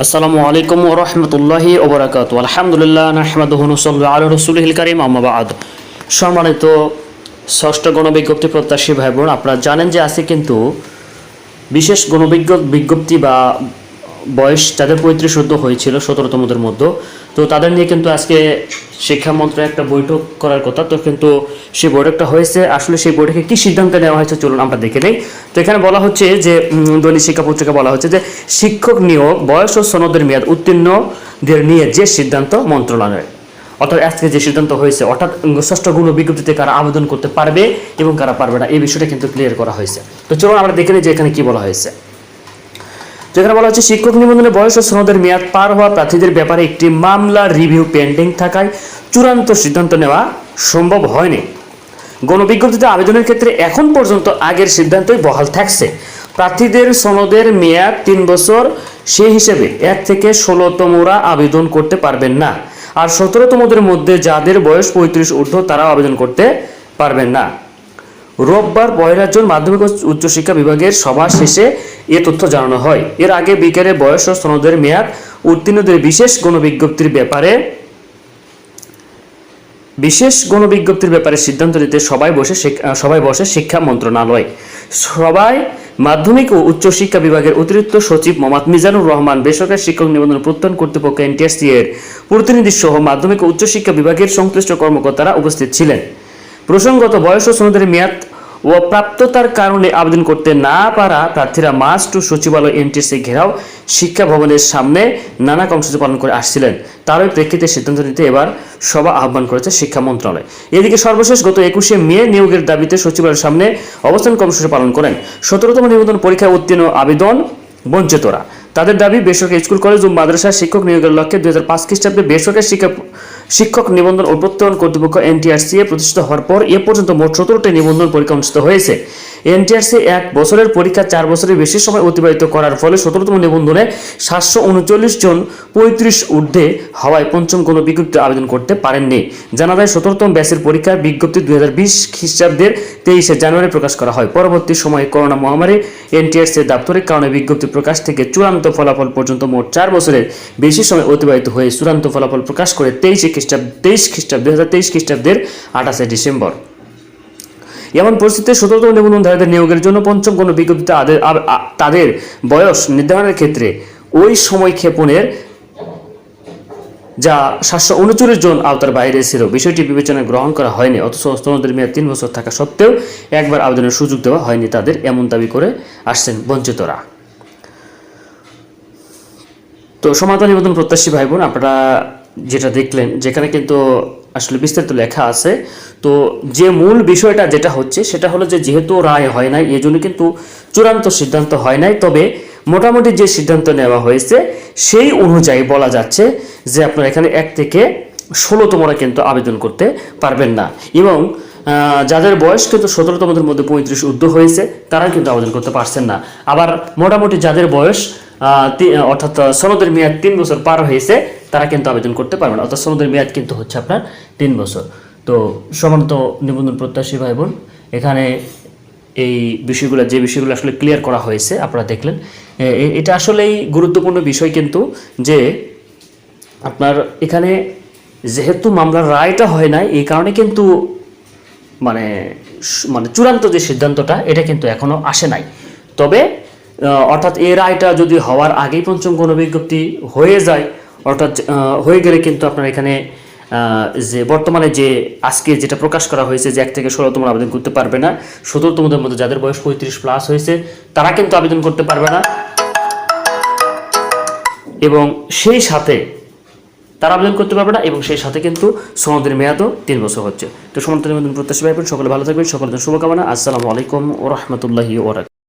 আসসালামু আলাইকুম ও রহমতুল্লাহি ওবরাকাত আলহামদুলিল্লাহ নাহমাদুহনুসল্লা আল রসুলহিল করিম আহমাবাদ সম্মানিত ষষ্ঠ গণবিজ্ঞপ্তি প্রত্যাশী ভাই বোন আপনারা জানেন যে আছে কিন্তু বিশেষ গণবিজ্ঞ বিজ্ঞপ্তি বা বয়স যাদের পঁয়ত্রিশ শুদ্ধ হয়েছিল, সতেরোতমদের মধ্যে। তো তাদের নিয়ে কিন্তু আজকে শিক্ষা মন্ত্রণালয় একটা বৈঠক করার কথা। তো কিন্তু সেই বৈঠকটা হয়েছে। আসলে সেই বৈঠকে কি সিদ্ধান্ত নেওয়া হয়েছে চলুন আমরা দেখে নেই। তো এখানে বলা হচ্ছে যে দৈনিক শিক্ষা পত্রিকা বলা হচ্ছে যে, শিক্ষক নিয়োগ, বয়স ও সনদের মেয়াদ উত্তীর্ণদের নিয়ে যে সিদ্ধান্ত মন্ত্রণালয়ের। অর্থাৎ আজকে যে সিদ্ধান্ত হয়েছে, অর্থাৎ ষষ্ঠ গুণ বিজ্ঞপ্তিতে কারা আবেদন করতে পারবে এবং কারা পারবে না, এই বিষয়টা কিন্তু ক্লিয়ার করা হয়েছে। তো চলুন আমরা দেখে নিই যে এখানে কি বলা হয়েছে। যেখানে বলা হচ্ছে শিক্ষক নিবন্ধনের বয়স ও সনদের মেয়াদ পার হওয়া প্রার্থীদের ব্যাপারে একটি মামলা রিভিউ পেন্ডিং থাকায় চূড়ান্ত সিদ্ধান্ত নেওয়া সম্ভব হয়নি। গণবিজ্ঞপ্তিতে আবেদনের ক্ষেত্রে এখন পর্যন্ত আগের সিদ্ধান্তই বহাল থাকছে। প্রার্থীদের সনদের মেয়াদ তিন বছর, সেই হিসেবে এক থেকে ষোলোতমরা আবেদন করতে পারবেন না। আর সতেরোতমদের মধ্যে যাদের বয়স পঁয়ত্রিশ ঊর্ধ্ব, তারাও আবেদন করতে পারবেন না। রোববার পয়লা জুন মাধ্যমিক উচ্চশিক্ষা বিভাগের সভা শেষে এ তথ্য জানানো হয়। এর আগে বিকেলে বয়স ও সনদের মেয়াদ উত্তীর্ণদের বিশেষ গণবিজ্ঞপ্তির ব্যাপারে বিশেষ গণবিজ্ঞপ্তির ব্যাপারে সিদ্ধান্ত নিতে সবাই বসে সবাই বসে শিক্ষা মন্ত্রণালয়। সবাই মাধ্যমিক ও উচ্চশিক্ষা বিভাগের অতিরিক্ত সচিব মোহাম্মদ মিজানুর রহমান বেসরকারি শিক্ষক নিবন্ধন প্রত্যয়ন কর্তৃপক্ষ এনটিএসসি এর প্রতিনিধি সহ মাধ্যমিক ও উচ্চশিক্ষা বিভাগের সংশ্লিষ্ট কর্মকর্তারা উপস্থিত ছিলেন। প্রসঙ্গত বয়স ও সনদের মেয়াদ ও প্রাপ্ততার কারণে আবেদন করতে না পারা প্রার্থীরা মাস টু সচিবালয় এনটিএসসি ঘেরাও শিক্ষা ভবনের সামনে নানা কর্মসূচি পালন করে আসছিলেন। তারই প্রেক্ষিতে সিদ্ধান্ত নিতে এবার সভা আহ্বান করেছে শিক্ষা মন্ত্রণালয়। এদিকে সর্বশেষ গত একুশে মে নিয়োগের দাবিতে সচিবালয়ের সামনে অবস্থান কর্মসূচি পালন করেন সতেরোতম নিবন্ধন পরীক্ষায় উত্তীর্ণ আবেদন বঞ্চিতরা। তাদের দাবি বেসরকারি স্কুল, কলেজ ও মাদ্রাসা শিক্ষক নিয়োগের লক্ষ্যে দুই হাজার পাঁচ খ্রিস্টাব্দে বেসরকারি শিক্ষা শিক্ষক নিবন্ধন ও প্রত্যয়ন কর্তৃপক্ষ এনটিআরসি এ প্রতিষ্ঠিত হওয়ার পর এ পর্যন্ত মোট সতেরোটি নিবন্ধন পরীক্ষা অনুষ্ঠিত হয়েছে। এনটিআরসি এক বছরের পরীক্ষা চার বছরের বেশি সময় অতিবাহিত করার ফলে সতেরোতম নিবন্ধনে সাতশো উনচল্লিশ জন পঁয়ত্রিশ ঊর্ধ্বে হওয়ায় পঞ্চম কোনো বিজ্ঞপ্তি আবেদন করতে পারেননি। জানা যায়, সতেরোতম ব্যাচের পরীক্ষার বিজ্ঞপ্তি দুই হাজার বিশ খ্রিস্টাব্দের তেইশে জানুয়ারি প্রকাশ করা হয়। পরবর্তী সময়ে করোনা মহামারী এনটিআরসি দাপ্তরিক কারণে বিজ্ঞপ্তি প্রকাশ থেকে চূড়ান্ত ফলাফল পর্যন্ত মোট চার বছরের বেশি সময় অতিবাহিত হয়ে চূড়ান্ত ফলাফল প্রকাশ করে তেইশে খ্রিস্টাব্দ, তেইশ খ্রিস্টাব্দ, দুই হাজার তেইশ খ্রিস্টাব্দের আঠাশে ডিসেম্বর। এমন পরিস্থিতিতে সতেরোতম নিবন্ধনধারীদের নিয়োগের জন্য পঞ্চম কোনো আ- আ- তাদের বয়স নির্ধারণের ক্ষেত্রে ওই সময় ক্ষেপণের যা সাতশো উনচল্লিশ জন আওতার বাইরে ছিল, বিষয়টি বিবেচনায় গ্রহণ করা হয়নি, অথচ স্তনদের মেয়াদ তিন বছর থাকা সত্ত্বেও একবার আবেদনের সুযোগ দেওয়া হয়নি তাদের, এমন দাবি করে আসছেন বঞ্চিতরা। তো সমাধান নিবেদন প্রত্যাশী ভাই বোন আপনারা যেটা দেখলেন, যেখানে কিন্তু আসলে বিস্তারিত লেখা আছে। তো যে মূল বিষয়টা যেটা হচ্ছে, সেটা হলো যে যেহেতু রায় হয় নাই এই জন্য কিন্তু চূড়ান্ত সিদ্ধান্ত হয় নাই। তবে মোটামুটি যে সিদ্ধান্ত নেওয়া হয়েছে, সেই অনুযায়ী বলা যাচ্ছে যে আপনারা এখানে এক থেকে ষোলোতমরা কিন্তু আবেদন করতে পারবেন না। এবং যাদের বয়স কিন্তু সতেরোতমদের মধ্যে পঁয়ত্রিশ ঊর্ধ্ব হয়েছে তারা কিন্তু আবেদন করতে পারছেন না। আবার মোটামুটি যাদের বয়স অর্থাৎ সনদের মেয়াদ তিন বছর পার হয়েছে তারা কিন্তু আবেদন করতে পারবে না, অর্থাৎ সনদের মেয়াদ কিন্তু হচ্ছে আপনার তিন বছর। তো সমান্ত নিবন্ধন প্রত্যাশী ভাই বোন এখানে এই বিষয়গুলো, যে বিষয়গুলো আসলে ক্লিয়ার করা হয়েছে, আপনারা দেখলেন। এটা আসলেই গুরুত্বপূর্ণ বিষয় কিন্তু যে আপনার এখানে যেহেতু মামলার রায়টা হয় নাই, এই কারণে কিন্তু মানে মানে চূড়ান্ত যে সিদ্ধান্তটা, এটা কিন্তু এখনও আসে নাই। তবে অর্থাৎ এই রায়টা যদি হওয়ার আগেই পঞ্চম গণবিজ্ঞপ্তি হয়ে যায় অর্থাৎ হয়ে গেলে কিন্তু আপনার এখানে যে বর্তমানে যে আজকে যেটা প্রকাশ করা হয়েছে যে এক থেকে ষোলোতম আবেদন করতে পারবে না, সতেরোতমদের মধ্যে যাদের বয়স পঁয়ত্রিশ প্লাস হয়েছে, তারা কিন্তু আবেদন করতে পারবে না। এবং সেই সাথে তারা আবেদন করতে পারবে না, এবং সেই সাথে কিন্তু সনদের মেয়াদও তিন বছর হচ্ছে। তো সমান্তর নিবেদন প্রত্যাশী ভাই সকলে ভালো থাকবেন, সকলের শুভকামনা। আসসালামু আলাইকুম ও রহমতুল্লাহি ওরাক